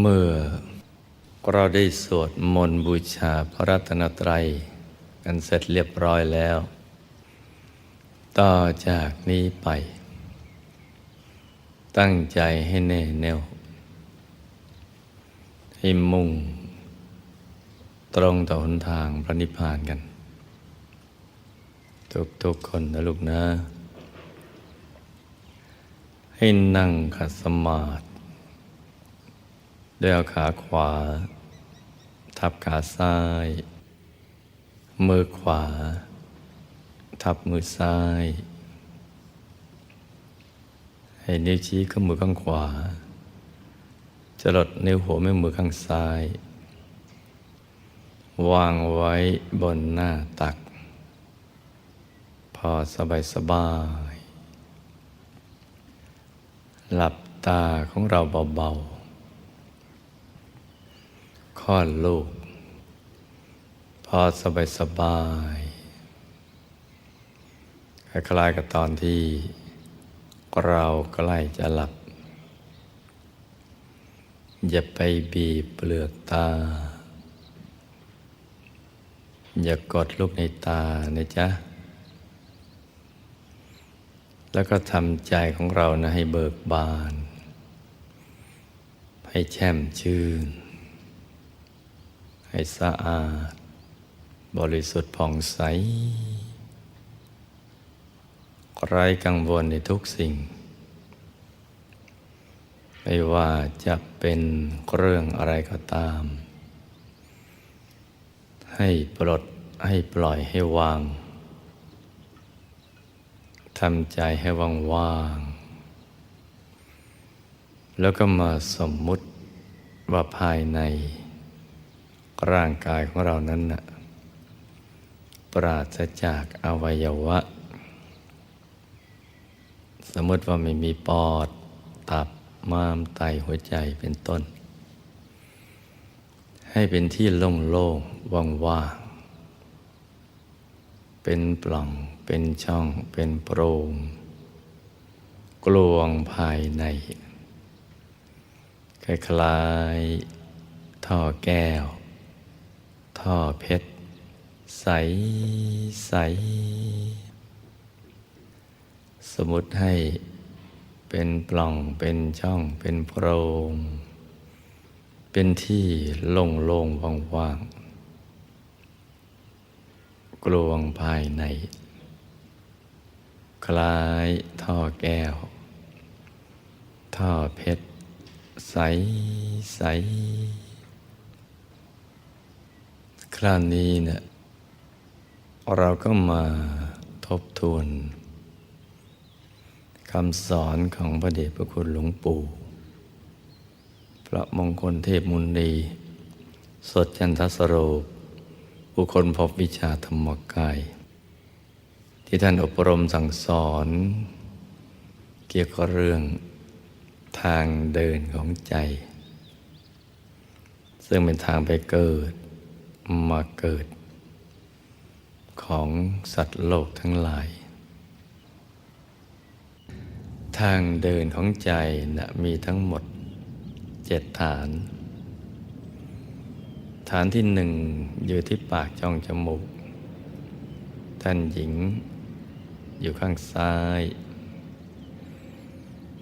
เมื่อเราได้สวดมนต์บูชาพระรัตนตรัยกันเสร็จเรียบร้อยแล้ว ต่อจากนี้ไป ตั้งใจให้แน่แน่วให้มุ่ง ตรงต่อหนทางพระนิพพานกัน ทุกๆคนนะลูกนะ ให้นั่งขัดสมาธิ ด้วยเอาขาขวา ทับขาซ้าย มือขวา ทับมือซ้าย ให้นิ้วชี้ข้ามือข้างขวา จะลดนิ้วหัวแม่มือข้างซ้าย วางไว้บนหน้าตัก พอสบายสบายหลับตาของเราเบาๆ คลอดลูก พอสบายสบายคล้ายๆกับตอนที่เราใกล้จะหลับ อย่าไปบีบเปลือกตา อย่ากดลูกในตานะจ๊ะ แล้วก็ทำใจของเรานะให้เบิกบาน ให้แช่มชื่น ให้สะอาด บริสุทธิ์ผ่องใสไร้กังวลในทุกสิ่ง ไม่ว่าจะเป็นเรื่องอะไรก็ตาม ให้ปลดให้ปล่อยให้วางทำใจให้ว่างๆแล้วก็มาสมมุติว่าภายใน ร่างกายของเรานั้นนะปราศจากอวัยวะ สมมติว่าไม่มีปอด ตับม้ามไตหัวใจเป็นต้น ให้เป็นที่โล่งๆว่างๆเป็นปล่องเป็นช่องเป็นโปร่งกลวงภายในคล้ายๆท่อแก้ว ท่อเพชร ใสใส สมมติให้เป็นปล่องเป็นช่องเป็นโพรง เป็นที่โล่งโล่งว่างว่างๆกลวงภายใน คล้ายท่อแก้ว ท่อเพชร ใสใส ราวนี้เนี่ยเราก็มาทบทวนคำสอนของพระเดชพระคุณหลวงปู่ พระมงคลเทพมุนีสดจันทสโรปบุคคลพบวิชาธรรมกาย ที่ท่านอบรมสั่งสอน เกี่ยวกับเรื่องทางเดินของใจ ซึ่งเป็นทางไปเกิด มาเกิด ของสัตว์โลกทั้งหลาย ทางเดินของใจนะมีทั้งหมดเจ็ดฐาน ฐานที่หนึ่งอยู่ที่ปากช่องจมูก ท่านหญิงอยู่ข้างซ้าย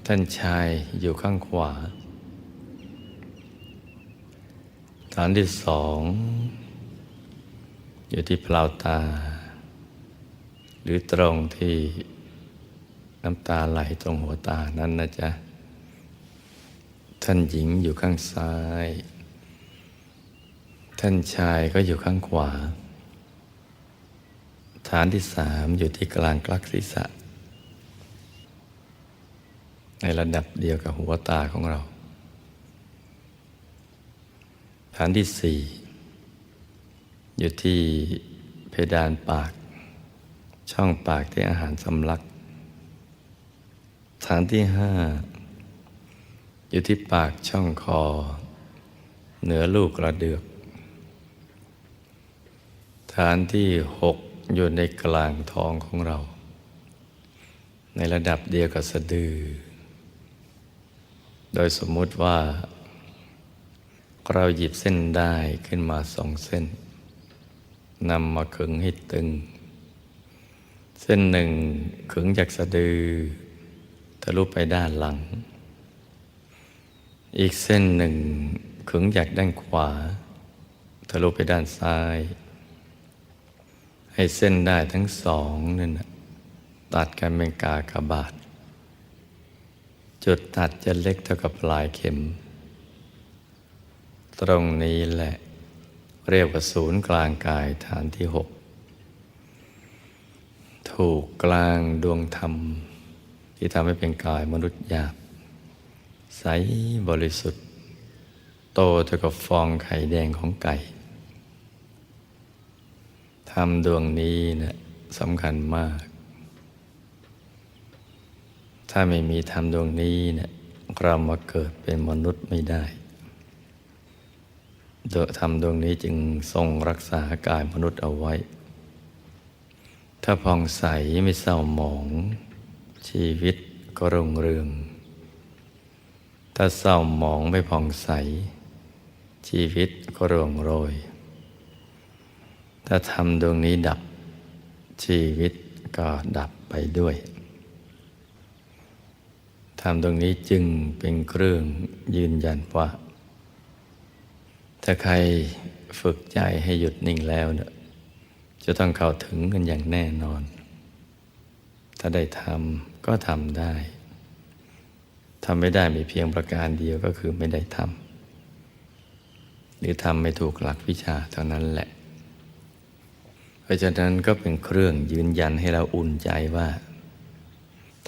ท่านชายอยู่ข้างขวาฐานที่สอง อยู่ที่เปล่าตา หรือตรงที่น้ำตาไหลตรงหัวตานั้นนะจ๊ะ ท่านหญิงอยู่ข้างซ้าย ท่านชายก็อยู่ข้างขวา ฐานที่สามอยู่ที่กลางกลักศีรษะ ในระดับเดียวกับหัวตาของเรา ฐานที่สี่ อยู่ที่เพดานปาก ช่องปากที่อาหารสำลัก ฐานที่ห้าอยู่ที่ปากช่องคอ เหนือลูกกระเดือก ฐานที่หกอยู่ในกลางท้องของเรา ในระดับเดียวกับสะดือ โดยสมมุติว่า เราหยิบเส้นได้ขึ้นมาสองเส้น นำมาขึงให้ตึง เส้นหนึ่งขึงจากสะดือทะลุไปด้านหลัง อีกเส้นหนึ่งขึงจากด้านขวาทะลุไปด้านซ้าย ให้เส้นได้ทั้งสองนั่นตัดกันเป็นกากบาท จุดตัดจะเล็กเท่ากับปลายเข็ม ตรงนี้แหละ เรียกว่าศูนย์กลางกายฐานที่หกถูกกลางดวงธรรม ที่ทำให้เป็นกายมนุษย์หยาบ ใสบริสุทธิ์ โตเท่ากับฟองไข่แดงของไก่ทำดวงนี้เนะี่ยสำคัญมาก ถ้าไม่มีธรรมดวงนี้เนะี่ยเรามาเกิดเป็นมนุษย์ไม่ได้ ธรรมดวงนี้จึงทรงรักษากายมนุษย์เอาไว้ ถ้าผ่องใสไม่เศร้าหมอง ชีวิตก็รุ่งเรือง ถ้าเศร้าหมองไม่ผ่องใส ชีวิตก็ร่วงโรย ถ้าทำดวงนี้ดับ ชีวิตก็ดับไปด้วยทำดวงนี้จึงเป็นเครื่องยืนยันว่า ถ้าใครฝึกใจให้หยุดนิ่งแล้วเนี่ยจะต้องเข้าถึงกันอย่างแน่นอน ถ้าได้ทำก็ทำได้ทำไม่ได้มีเพียงประการเดียวก็คือไม่ได้ทำหรือทำไม่ถูกหลักวิชาเท่านั้นแหละ เพราะฉะนั้นก็เป็นเครื่องยืนยันให้เราอุ่นใจว่า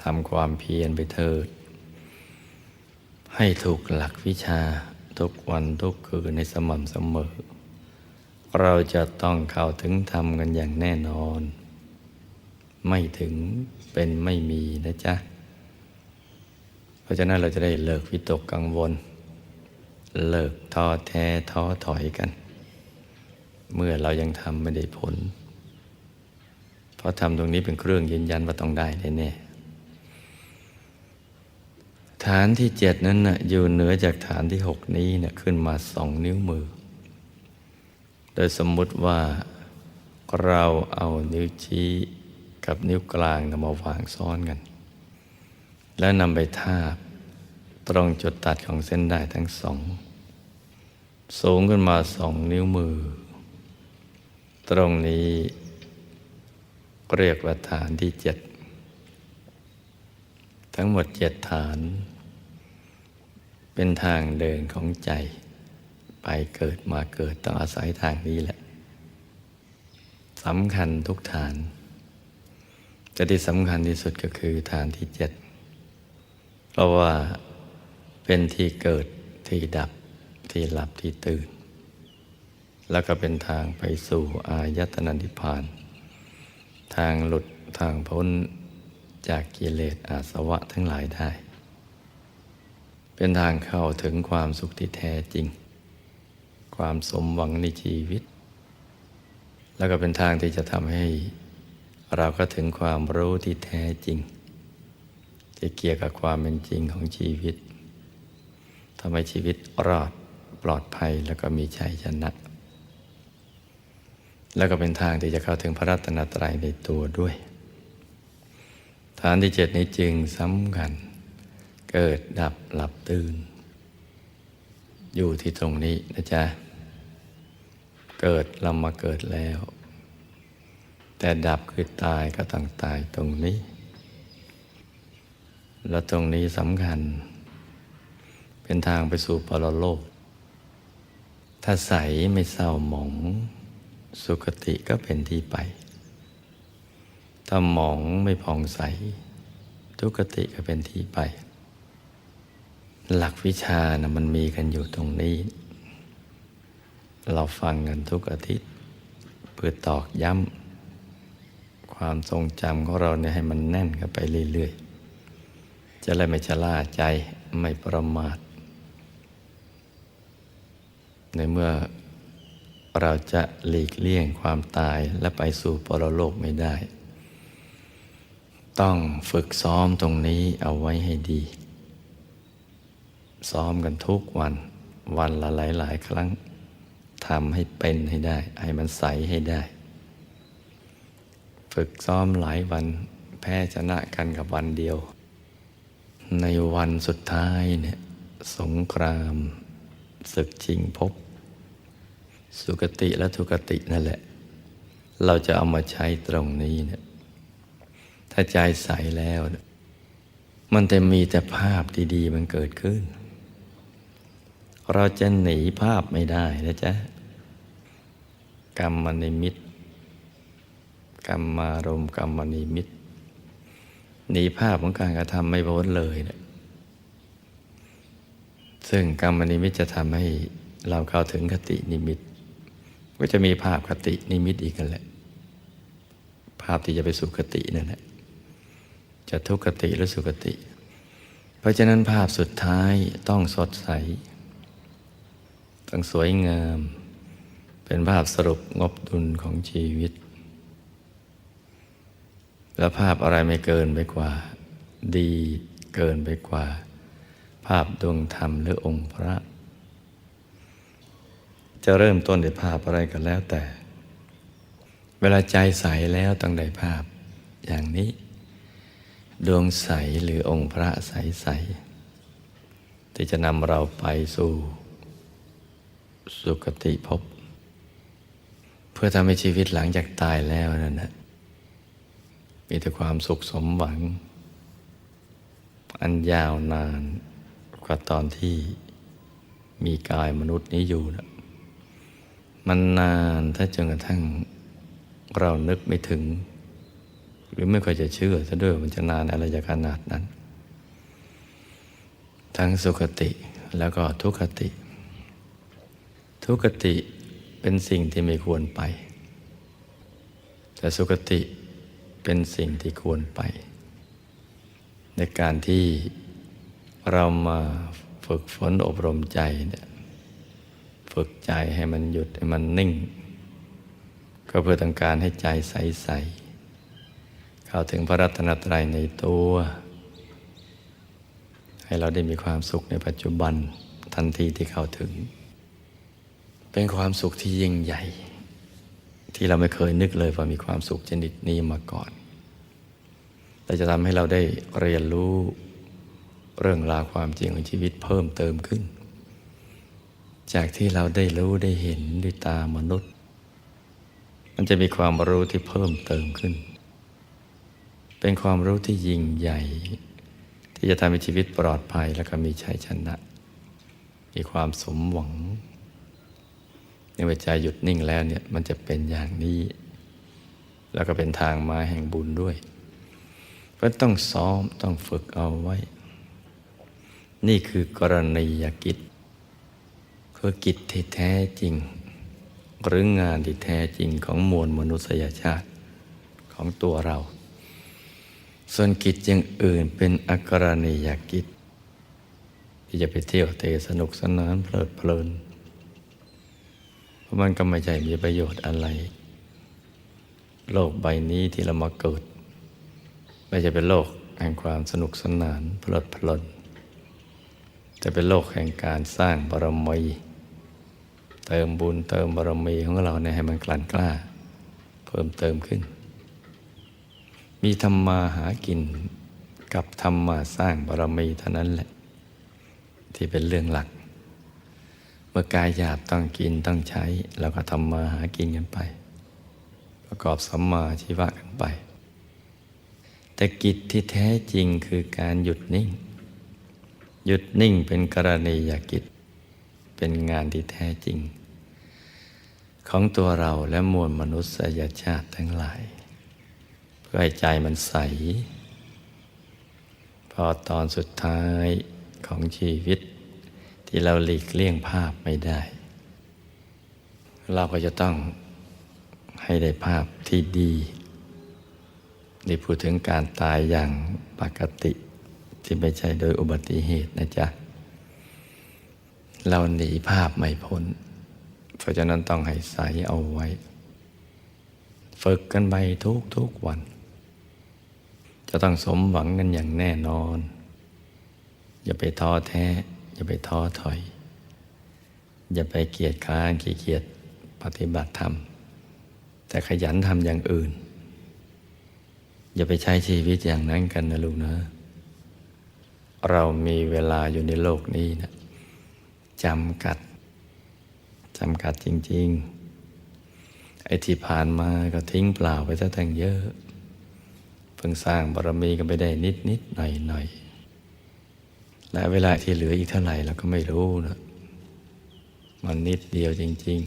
ทำความเพียรไปเถิด ให้ถูกหลักวิชา ทุกวันทุกคืนในสม่ำเสมอ เราจะต้องเข้าถึงธรรมกันอย่างแน่นอน ไม่ถึงเป็นไม่มีนะจ๊ะ เพราะฉะนั้นเราจะได้เลิกวิตกกังวล เลิกท้อแท้ท้อถอยกัน เมื่อเรายังทำไม่ได้ผล เพราะทำตรงนี้เป็นเครื่องยืนยันว่าต้องได้แน่ๆ ฐานที่เจ็ดนั้นนะอยู่เหนือจากฐานที่หกนี้นะขึ้นมาสองนิ้วมือ โดยสมมุติว่าเราเอานิ้วชี้กับนิ้วกลางนะมาวางซ้อนกัน แล้วนำไปทาบตรงจุดตัดของเส้นได้ทั้งสอง สูงขึ้นมาสองนิ้วมือ ตรงนี้เรียกว่าฐานที่เจ็ดทั้งหมดเจ็ดฐาน เป็นทางเดินของใจ ไปเกิดมาเกิดต้องอาศัยทางนี้แหละสำคัญทุกฐาน แต่ที่สำคัญที่สุดก็คือฐานที่เจ็ดเพราะว่าเป็นที่เกิดที่ดับที่หลับที่ตื่น แล้วก็เป็นทางไปสู่อายตนะนิพพาน ทางหลุดทางพ้นจากกิเลสอาสวะทั้งหลายได้ เป็นทางเข้าถึงความสุขที่แท้จริง ความสมหวังในชีวิต แล้วก็เป็นทางที่จะทำให้ เราก็ถึงความรู้ที่แท้จริงจะเกี่ยวกับความเป็นจริงของชีวิตทำให้ชีวิตรอดปลอดภัยแล้วก็มีชัยชนะ แล้วก็เป็นทางที่จะเข้าถึงพระรัตนตรัยในตัวด้วย ฐานที่เจ็ดนี้จึงสำคัญ เกิดดับหลับตื่น อยู่ที่ตรงนี้นะจ๊ะ เกิดเรามาเกิดแล้ว แต่ดับคือตายก็ต้องตายตรงนี้ แล้วตรงนี้สำคัญ เป็นทางไปสู่ปรโลก ถ้าใสไม่เศร้าหมอง สุคติก็เป็นที่ไป ถ้าหมองไม่ผ่องใสทุกติก็เป็นที่ไป หลักวิชานะมันมีกันอยู่ตรงนี้ เราฟังกันทุกอาทิตย์เพื่อตอกย้ำความทรงจำของเราเนี่ยให้มันแน่นกันไปเรื่อยๆ จะเลยไม่ชะล่าใจไม่ประมาท ในเมื่อเราจะหลีกเลี่ยงความตายและไปสู่ปรโลกไม่ได้ ต้องฝึกซ้อมตรงนี้เอาไว้ให้ดี ซ้อมกันทุกวัน วันละหลายหลายๆครั้งทำให้เป็นให้ได้ ให้มันใสให้ได้ ฝึกซ้อมหลายวันแพ้ชนะกันกับวันเดียว ในวันสุดท้ายเนี่ยสงครามศึกชิงพบ สุกติและทุกตินั่นแหละ เราจะเอามาใช้ตรงนี้เนี่ยถ้าใจใสแล้ว มันจะมีแต่ภาพดี ๆ มันเกิดขึ้น เราจะหนีภาพไม่ได้นะจ๊ะ กรรมนิมิต กรรมารมณ์กรรมนิมิต หนีภาพของการกระทำไม่พ้นเลยเนี่ยซึ่งกรรมนิมิตจะทำให้เราเข้าถึงคตินิมิต ก็จะมีภาพคตินิมิตอีกกันแหละ ภาพที่จะไปสู่คตินั่นแหละ จะทุกขติหรือสุขติ เพราะฉะนั้นภาพสุดท้ายต้องสดใส ต้องสวยงาม เป็นภาพสรุปงบดุลของชีวิต และภาพอะไรไม่เกินไปกว่า ดีเกินไปกว่า ภาพดวงธรรมหรือองค์พระ จะเริ่มต้นด้วยภาพอะไรก็แล้วแต่ เวลาใจใสแล้วต้องได้ภาพอย่างนี้ ดวงใสหรือองค์พระใสใสๆที่จะนำเราไปสู่ สุคติภพเพื่อทำให้ชีวิตหลังจากตายแล้วนั่นนะมีแต่ความสุขสมหวัง อันยาวนานกว่าตอนที่มีกายมนุษย์นี้อยู่นะมันนานถ้าจนกระทั่งเรานึกไม่ถึง หรือไม่ค่อยจะเชื่อซะด้วยวันจะนานอะไรจะขนาดนั้น ทั้งสุขติแล้วก็ทุกขติ ทุกขติเป็นสิ่งที่ไม่ควรไป แต่สุขติเป็นสิ่งที่ควรไป ในการที่เรามาฝึกฝนอบรมใจเนี่ยฝึกใจให้มันหยุดให้มันนิ่ง ก็เพื่อต้องการให้ใจใสๆเข้าถึงพระรัตนตรัยในตัว ให้เราได้มีความสุขในปัจจุบันทันทีที่เข้าถึง เป็นความสุขที่ยิ่งใหญ่ ที่เราไม่เคยนึกเลยว่ามีความสุขชนิดนี้มาก่อน แต่จะทำให้เราได้เรียนรู้เรื่องราวความจริงของชีวิตเพิ่มเติมขึ้น จากที่เราได้รู้ได้เห็นด้วยตามนุษย์ มันจะมีความรู้ที่เพิ่มเติมขึ้น เป็นความรู้ที่ยิ่งใหญ่ ที่จะทำให้ชีวิตปลอดภัยและก็มีชัยชนะ มีความสมหวัง เวลาใจหยุดนิ่งแล้วเนี่ยมันจะเป็นอย่างนี้ แล้วก็เป็นทางมาแห่งบุญด้วยเพราะต้องซ้อมต้องฝึกเอาไว้ นี่คือกรณียกิจ คือกิจที่แท้จริง หรืองานที่แท้จริงของมวลมนุษยชาติของตัวเรา ส่วนกิจอย่างอื่นเป็นอกรณียกิจ ที่จะไปเที่ยวเตะสนุกสนานเพลิดเพลิน เพราะมันก็ไม่ใช่มีประโยชน์อะไร โลกใบนี้ที่เรามาเกิด ไม่ใช่เป็นโลกแห่งความสนุกสนานเพลิดเพลินแต่เป็นโลกแห่งการสร้างบารมีเติมบุญเติมบารมีของเราเนี่ยให้มันกลั่นกล้า เพิ่มเติมขึ้น มีธรรมาหากินกับธรรมาสร้างบารมีเท่านั้นแหละ ที่เป็นเรื่องหลัก มื่อกายหยาบต้องกินต้องใช้เราก็ทำมาหากินกันไป ประกอบสัมมาชีวะกันไป แต่กิจที่แท้จริงคือการหยุดนิ่ง หยุดนิ่งเป็นกรณียกิจ เป็นงานที่แท้จริง ของตัวเราและมวลมนุษยชาติทั้งหลาย เพื่อให้ใจมันใส พอตอนสุดท้ายของชีวิต ที่เราหลีกเลี่ยงภาพไม่ได้ เราก็จะต้องให้ได้ภาพที่ดีนี่พูดถึงการตายอย่างปกติ ที่ไม่ใช่โดยอุบัติเหตุนะจ๊ะ เราหนีภาพไม่พ้น เพราะฉะนั้นต้องให้ใสเอาไว้ ฝึกกันไปทุกทุกวัน จะต้องสมหวังกันอย่างแน่นอน อย่าไปท้อแท้ อย่าไปท้อถอย อย่าไปเกียจค้านขี้เกียจปฏิบัติธรรม แต่ขยันทำอย่างอื่น อย่าไปใช้ชีวิตอย่างนั้นกันนะลูกนะ เรามีเวลาอยู่ในโลกนี้นะจำกัดจำกัดจริง ๆ ไอ้ที่ผ่านมาก็ทิ้งเปล่าไปซะตั้งเยอะ เพิ่งสร้างบารมีกันไปได้นิดนิดหน่อยหน่อย และเวลาที่เหลืออีกเท่าไหร่เราก็ไม่รู้นะมันนิดเดียวจริง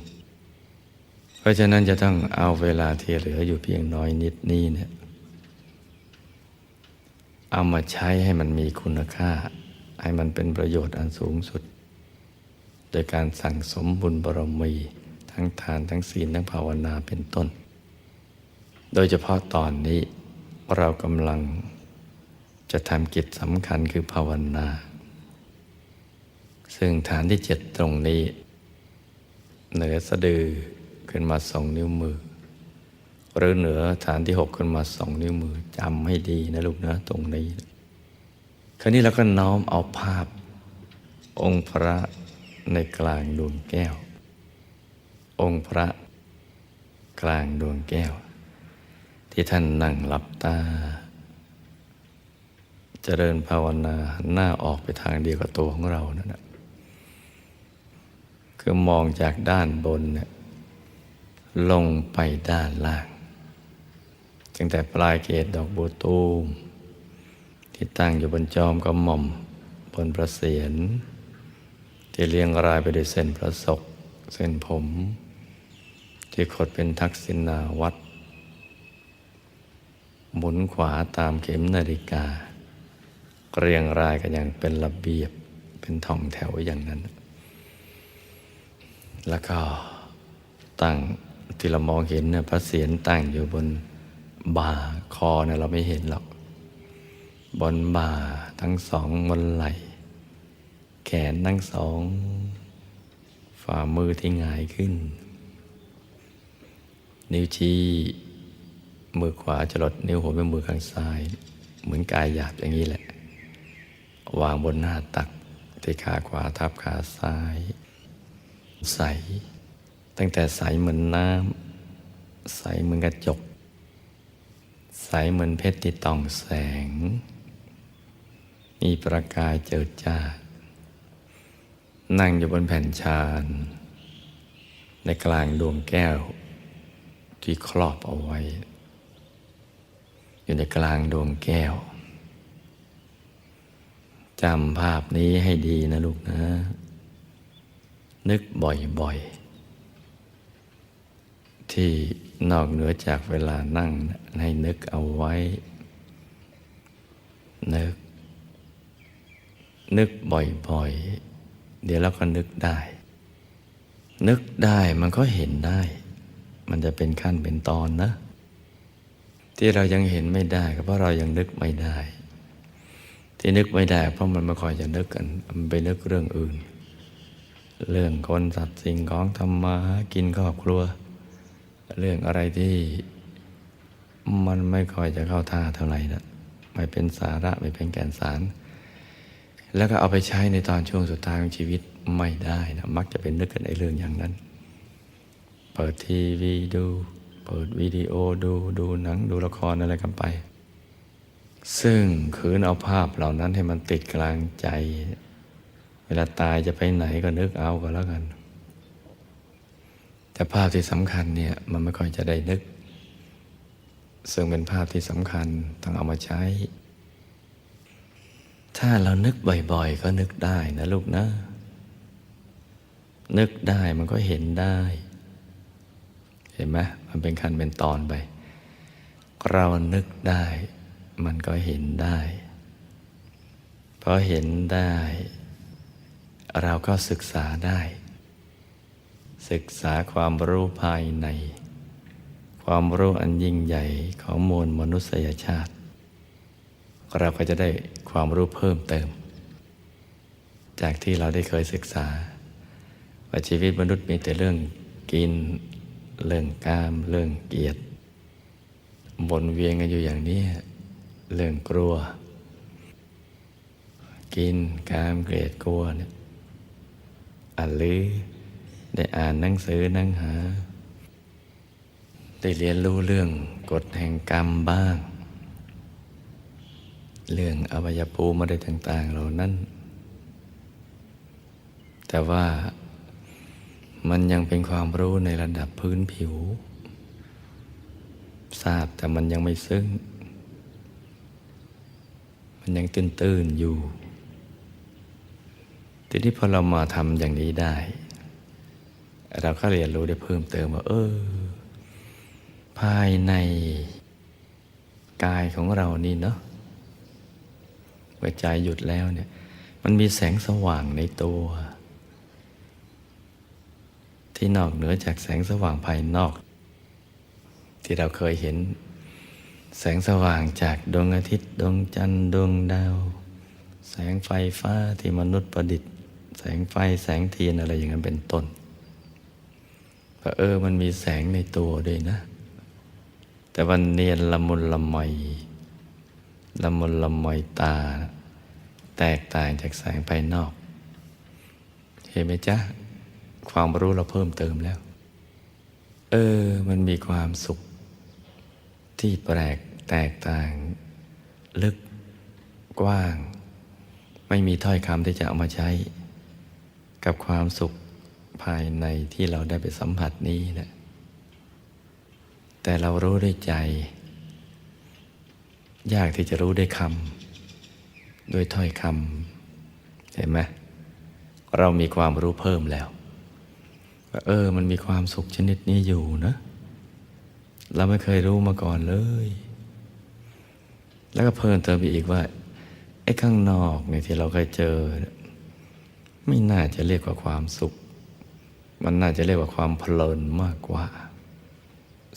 ๆ เพราะฉะนั้นจะต้องเอาเวลาที่เหลืออยู่เพียงน้อยนิดนี้เนี่ยเอามาใช้ให้มันมีคุณค่า ให้มันเป็นประโยชน์อันสูงสุด โดยการสั่งสมบุญบารมี ทั้งทานทั้งศีลทั้งภาวนาเป็นต้น โดยเฉพาะตอนนี้เรากำลังจะทำกิจสำคัญคือภาวนา ซึ่งฐานที่เจ็ดตรงนี้ เหนือสะดือขึ้นมาสองนิ้วมือ หรือเหนือฐานที่หกขึ้นมาสองนิ้วมือจำให้ดีนะลูกนะตรงนี้ คราวนี้เราก็น้อมเอาภาพ องค์พระในกลางดวงแก้ว องค์พระกลางดวงแก้ว ที่ท่านนั่งหลับตาเจริญภาวนาหน้าออกไปทางเดียวกับตัวของเรานั่นแหละ คือมองจากด้านบนเนี่ยลงไปด้านล่าง ตั้งแต่ปลายเกศดอกบัวตูม ที่ตั้งอยู่บนจอมกระหม่อมบนพระเศียรที่เรียงรายไปด้วยเส้นพระศกเส้นผม ที่ขดเป็นทักษิณาวัดหมุนขวาตามเข็มนาฬิกา เรียงรายกันอย่างเป็นระเบียบเป็นท่องแถวอย่างนั้น แล้วก็ตั้งที่เรามองเห็นเนี่ยพระเศียรตั้งอยู่บนบ่าคอเนี่ยเราไม่เห็นหรอก บนบ่าทั้งสองบนไหล่ แขนทั้งสอง ฝ่ามือที่หงายขึ้น นิ้วชี้มือขวาจรดนิ้วหัวแม่มือข้างซ้าย เหมือนกายหยาบอย่างนี้แหละ วางบนหน้าตักที่ขาขวาทับขาซ้าย ใส ตั้งแต่ใสเหมือนน้ำ ใสเหมือนกระจก ใสเหมือนเพชรที่ต้องแสง มีประกายเจิดจ้า นั่งอยู่บนแผ่นชานในกลางดวงแก้ว ที่ครอบเอาไว้ อยู่ในกลางดวงแก้วจำภาพนี้ให้ดีนะลูกนะ นึกบ่อยๆ ที่นอกเหนือจากเวลานั่งให้นึกเอาไว้ นึก นึกบ่อยๆ เดี๋ยวเราก็นึกได้ นึกได้มันก็เห็นได้ มันจะเป็นขั้นเป็นตอนนะ ที่เรายังเห็นไม่ได้ก็เพราะเรายังนึกไม่ได้ ที่นึกไม่ได้ เพราะมันไม่ค่อยจะนึกกันมันไปนึกเรื่องอื่น เรื่องคนสัตว์สิ่งของทำมาหากินครอบครัว เรื่องอะไรที่มันไม่ค่อยจะเข้าท่าเท่าไหร่นะไม่เป็นสาระไม่เป็นแก่นสาร แล้วก็เอาไปใช้ในตอนช่วงสุดท้ายของชีวิตไม่ได้นะมักจะเป็นนึกกันในเรื่องอย่างนั้น เปิดทีวีดู เปิดวิดีโอดูดูหนังดูละครอะไรกันไป ซึ่งคืนเอาภาพเหล่านั้นให้มันติดกลางใจ เวลาตายจะไปไหนก็นึกเอาก็แล้วกัน แต่ภาพที่สำคัญเนี่ยมันไม่ค่อยจะได้นึก ซึ่งเป็นภาพที่สำคัญต้องเอามาใช้ ถ้าเรานึกบ่อยๆ ก็นึกได้นะลูกนะ นึกได้มันก็เห็นได้ เห็นไหมมันเป็นขั้นเป็นตอนไป เรานึกได้ มันก็เห็นได้พอเห็นได้ เราก็ศึกษาได้ ศึกษาความรู้ภายใน ความรู้อันยิ่งใหญ่ของมวลมนุษยชาติ เราก็จะได้ความรู้เพิ่มเติม จากที่เราได้เคยศึกษา ว่าชีวิตมนุษย์มีแต่เรื่องกิน เรื่องกาม เรื่องเกียรติวนเวียนกันอยู่อย่างนี้ เรื่องกลัว กินกามเกลียดกลัวเนี่ย อันหรือ ได้อ่านหนังสือนังหา ได้เรียนรู้เรื่องกฎแห่งกรรมบ้าง เรื่องอวัยภูมิอะไรต่าง ๆ เหล่านั้น แต่ว่ามันยังเป็นความรู้ในระดับพื้นผิว ทราบแต่มันยังไม่ซึ้ง มันยังตื้นๆอยู่ ทีนี้พอเรามาทำอย่างนี้ได้ เราก็เรียนรู้ได้เพิ่มเติมว่า เออ ภายในกายของเรานี่เนาะเมื่อใจหยุดแล้วเนี่ย มันมีแสงสว่างในตัว ที่นอกเหนือจากแสงสว่างภายนอก ที่เราเคยเห็น แสงสว่างจากดวงอาทิตย์ดวงจันทร์ดวงดาว แสงไฟฟ้าที่มนุษย์ประดิษฐ์ แสงไฟแสงเทียนอะไรอย่างนั้นเป็นต้นว่าเออมันมีแสงในตัวด้วยนะ แต่วันเนียนละมุนละไมละมุนละไมตา แตกต่างจากแสงภายนอก เห็นไหมจ๊ะ ความรู้เราเพิ่มเติมแล้ว เออมันมีความสุข ที่แปลกแตกต่าง ลึกกว้าง ไม่มีถ้อยคำที่จะเอามาใช้ กับความสุขภายในที่เราได้ไปสัมผัสนี้แหละแต่เรารู้ด้วยใจ ยากที่จะรู้ด้วยคำด้วยถ้อยคำเห็นไหมเรามีความรู้เพิ่มแล้วว่าเออ มันมีความสุขชนิดนี้อยู่นะ เราไม่เคยรู้มาก่อนเลย แล้วก็เพิ่มเติมไปอีกว่าไอ้ข้างนอกเนี่ยที่เราเคยเจอ ไม่น่าจะเรียกว่าความสุข มันน่าจะเรียกว่าความเพลินมากกว่า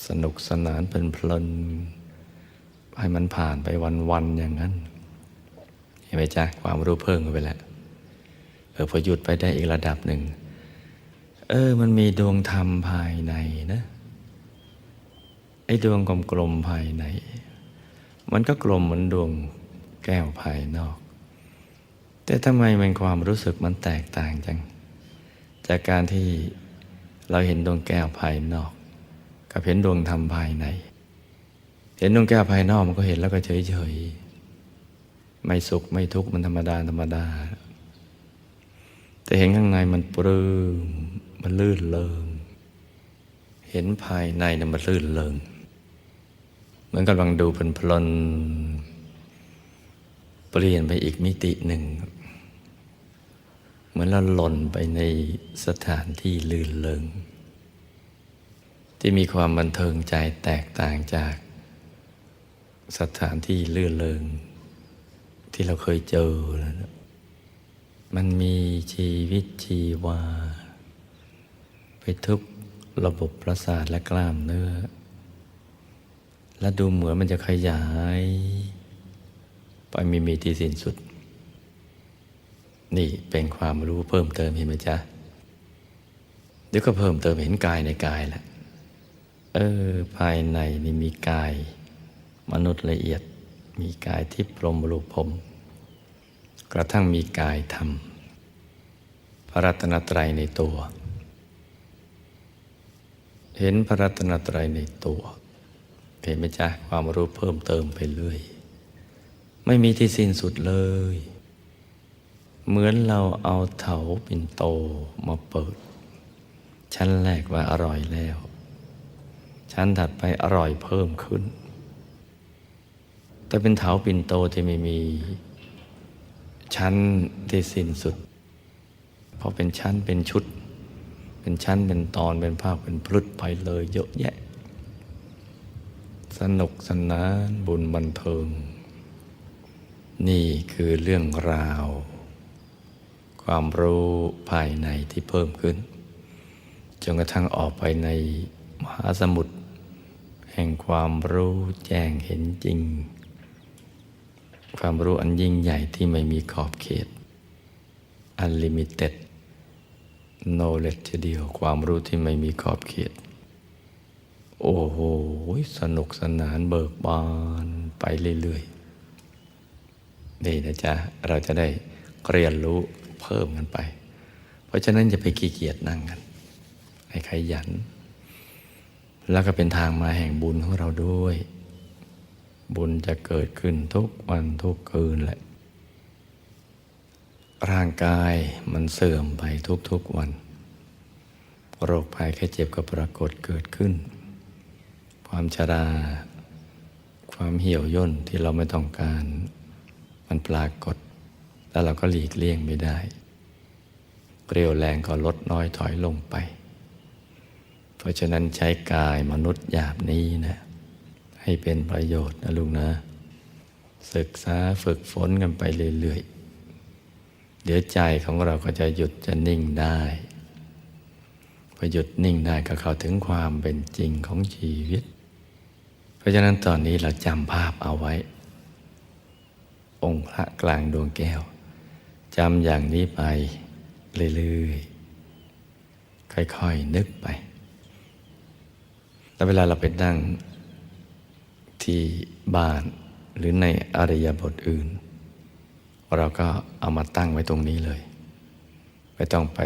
สนุกสนานเป็นเพลินให้มันผ่านไปวันๆอย่างนั้น เห็นไหมจ๊ะความรู้เพิ่มไปแล้วเออพอหยุดไปได้อีกระดับหนึ่ง เออ มันมีดวงธรรมภายในนะไอ้ดวงกลมๆภายใน มันก็กลมเหมือนดวงแก้วภายนอก แต่ทำไมมันความรู้สึกมันแตกต่างจัง จากการที่เราเห็นดวงแก้วภายนอก กับเห็นดวงธรรมภายใน เห็นดวงแก้วภายนอกมันก็เห็นแล้วก็เฉยเฉยๆไม่สุขไม่ทุกข์มันธรรมดาธรรมดา แต่เห็นข้างในมันปลื้มมันลื่นเริงเห็นภายในเนี่ยมันลื่นเริงเหมือนกำลังดูเพลินเปลี่ยนไปอีกมิติหนึ่ง เหมือนเราหล่นไปในสถานที่ลื่นเริง ที่มีความบันเทิงใจแตกต่างจากสถานที่ลื่นเริง ที่เราเคยเจอแล้วนะมันมีชีวิตชีวา ไปทุกระบบประสาทและกล้ามเนื้อ และดูเหมือนมันจะขยาย ไปม่มีที่สิ้นสุด นี่เป็นความรู้เพิ่มเติมเห็นไหมจ๊ะเดี๋ยวก็เพิ่มเติมเห็นกายในกายแหละเออ ภายในนี่มีกาย มนุษย์ละเอียด มีกายที่พรมรูปผม กระทั่งมีกายธรรม พระรัตนตรัยในตัว เห็นพระรัตนตรัยในตัวเห็นไหมจ๊ะความรู้เพิ่มเติมไปเรื่อย ไม่มีที่สิ้นสุดเลย เหมือนเราเอาเถาปิ่นโตมาเปิด ชั้นแรกว่าอร่อยแล้ว ชั้นถัดไปอร่อยเพิ่มขึ้น แต่เป็นเถาปิ่นโตที่ไม่มี ชั้นที่สิ้นสุด เพราะเป็นชั้นเป็นชุด เป็นชั้นเป็นตอนเป็นภาคเป็นพลุดไปเลยเยอะแยะ สนุกสนานบุญบันเทิง นี่คือเรื่องราว ความรู้ภายในที่เพิ่มขึ้น จนกระทั่งออกไปในมหาสมุทรแห่งความรู้แจ้งเห็นจริง ความรู้อันยิ่งใหญ่ที่ไม่มีขอบเขต unlimited knowledge เดียวความรู้ที่ไม่มีขอบเขต โอ้โห สนุกสนานเบิกบานไปเรื่อยๆนี่นะจ๊ะ เราจะได้เรียนรู้ เพิ่มกันไป เพราะฉะนั้นอย่าไปขี้เกียจนั่งกันให้ขยัน แล้วก็เป็นทางมาแห่งบุญของเราด้วย บุญจะเกิดขึ้นทุกวันทุกคืนแหละ ร่างกายมันเสื่อมไปทุกๆวัน โรคภัยแค่เจ็บก็ปรากฏเกิดขึ้น ความชรา ความเหี่ยวย่นที่เราไม่ต้องการ มันปรากฏ แล้วเราก็หลีกเลี่ยงไม่ได้ เรียวแรงก็ลดน้อยถอยลงไป เพราะฉะนั้นใช้กายมนุษย์หยาบนี้นะ ให้เป็นประโยชน์นะลุงนะ ศึกษาฝึกฝนกันไปเรื่อยๆ เดี๋ยวใจของเราก็จะหยุดจะนิ่งได้พอหยุดนิ่งได้ก็เข้าถึงความเป็นจริงของชีวิต เพราะฉะนั้นตอนนี้เราจำภาพเอาไว้องค์พระกลางดวงแก้ว จำอย่างนี้ไปเรื่อยๆ ค่อยๆ นึกไป แล้วเวลาเราไปนั่งที่บ้านหรือในอริยบทอื่น เราก็เอามาตั้งไว้ตรงนี้เลย ไม่ต้องไป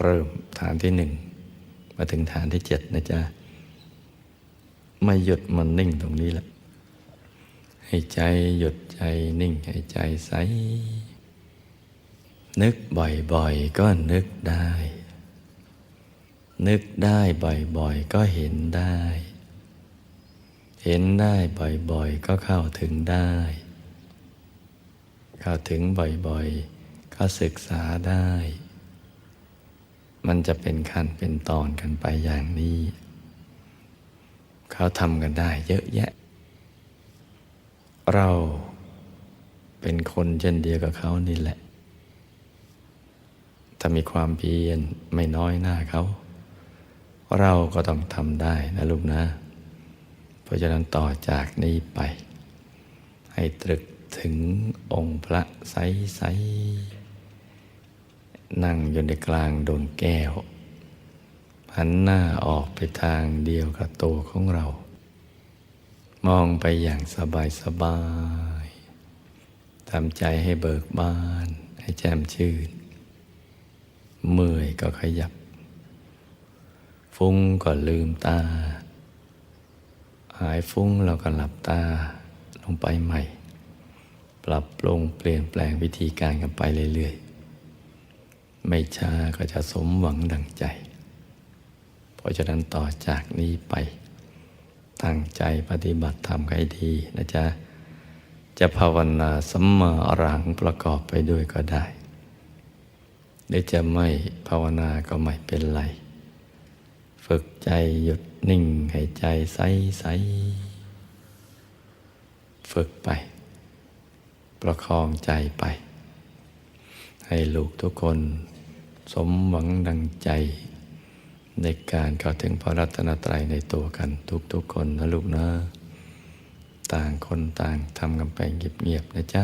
เริ่มฐานที่หนึ่ง มาถึงฐานที่เจ็ดนะจ๊ะไม่หยุดมันนิ่งตรงนี้แหละให้ใจหยุดใจนิ่งให้ใจใส นึกบ่อยๆ ก็นึกได้ นึกได้บ่อยๆ ก็เห็นได้ เห็นได้บ่อยๆ ก็เข้าถึงได้ เข้าถึงบ่อยๆ ก็ศึกษาได้ มันจะเป็นขั้นเป็นตอนกันไปอย่างนี้ เขาทำกันได้เยอะแยะ เราเป็นคนเช่นเดียวกับเขานี่แหละ ถ้ามีความเพียรไม่น้อยหน้าเขา เราก็ต้องทำได้นะลูกนะ เพราะฉะนั้นต่อจากนี้ไป ให้ตรึกถึงองค์พระใสใสๆนั่งอยู่ในกลางดวงแก้ว หันหน้าออกไปทางเดียวกับตัวของเรา มองไปอย่างสบายสบายๆทำใจให้เบิกบาน ให้แจ่มชื่น เมื่อยก็ขยับ ฟุ้งก็ลืมตา หายฟุ้งเราก็หลับตาลงไปใหม่ ปรับปรุงเปลี่ยนแปลงวิธีการกันไปเรื่อยๆ ไม่ช้าก็จะสมหวังดังใจ เพราะฉะนั้นต่อจากนี้ไป ตั้งใจปฏิบัติธรรมให้ดีนะจ๊ะ จะภาวนาสัมมาอรังประกอบไปด้วยก็ได้ หรือจะไม่ภาวนาก็ไม่เป็นไร ฝึกใจหยุดนิ่งให้ใจใสใสฝึกไป ประคองใจไป ให้ลูกทุกคน สมหวังดังใจ ในการเข้าถึงพระรัตนตรัยในตัวกันทุกๆคนนะลูกนะ ต่างคนต่างทำกันไปเงียบๆนะจ๊ะ